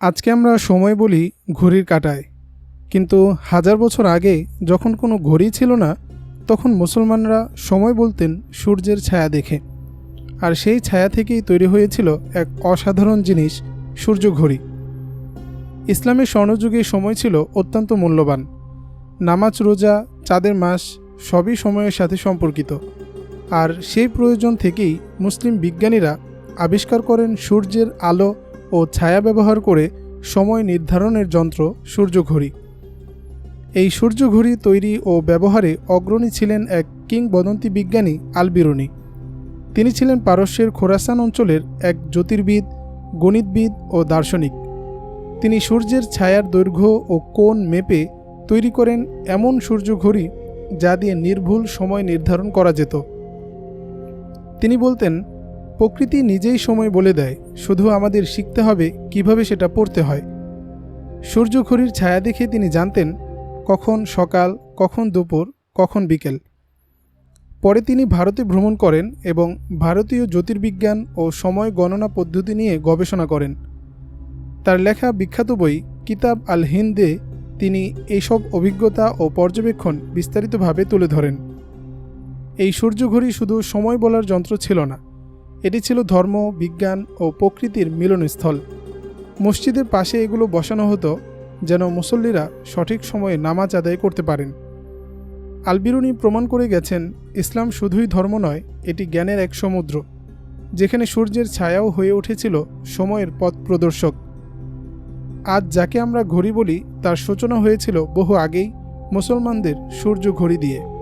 আজকে আমরা সময় বলি ঘড়ির কাঁটায়। কিন্তু হাজার বছর আগে যখন কোনো ঘড়ি ছিল না, তখন মুসলমানরা সময় বলতেন সূর্যের ছায়া দেখে। আর সেই ছায়া থেকেই তৈরি হয়েছিল এক অসাধারণ জিনিস, সূর্য ঘড়ি। ইসলামের স্বর্ণযুগে সময় ছিল অত্যন্ত মূল্যবান। নামাজ, রোজা, চাঁদের মাস, সবই সময়ের সাথে সম্পর্কিত। আর সেই প্রয়োজন থেকেই মুসলিম বিজ্ঞানীরা আবিষ্কার করেন সূর্যের আলো ও ছায়া ব্যবহার করে সময় নির্ধারণের যন্ত্র সূর্যঘড়ি। এই সূর্যঘড়ি তৈরি ও ব্যবহারে অগ্রণী ছিলেন এক কিংবদন্তি বিজ্ঞানী আলবিরুনি। তিনি ছিলেন পারস্যের খোরাসান অঞ্চলের এক জ্যোতির্বিদ, গণিতবিদ ও দার্শনিক। তিনি সূর্যের ছায়ার দৈর্ঘ্য ও কোণ মেপে তৈরি করেন এমন সূর্যঘড়ি যা দিয়ে নির্ভুল সময় নির্ধারণ করা যেত। তিনি বলতেন প্রকৃতি নিজেই সময় বলে দেয়, শুধু আমাদের শিখতে হবে কীভাবে সেটা পড়তে হয়। সূর্যঘড়ির ছায়া দেখে তিনি জানতেন, কখন সকাল, কখন দুপুর, কখন বিকেল। পরে তিনি ভারতে ভ্রমণ করেন এবং ভারতীয় জ্যোতির্বিজ্ঞান ও সময় গণনা পদ্ধতি নিয়ে গবেষণা করেন। তার লেখা বিখ্যাত বই কিতাব আল হিন্দে তিনি এইসব অভিজ্ঞতা ও পর্যবেক্ষণ বিস্তারিতভাবে তুলে ধরেন। এই সূর্যঘড়ি শুধু সময় বলার যন্ত্র ছিল না এটি ছিল ধর্ম, বিজ্ঞান ও প্রকৃতির মিলনস্থল। মসজিদের পাশে এগুলো বসানো হতো যেন মুসল্লিরা সঠিক সময়ে নামাজ আদায় করতে পারেন। আলবিরুনি প্রমাণ করে গেছেন, ইসলাম শুধুই ধর্ম নয়, এটি জ্ঞানের এক সমুদ্র, যেখানে সূর্যের ছায়াও হয়ে উঠেছিল সময়ের পথ প্রদর্শক। আজ যাকে আমরা ঘড়ি বলি, তার সূচনা হয়েছিল বহু আগেই মুসলমানদের সূর্য ঘড়ি দিয়ে।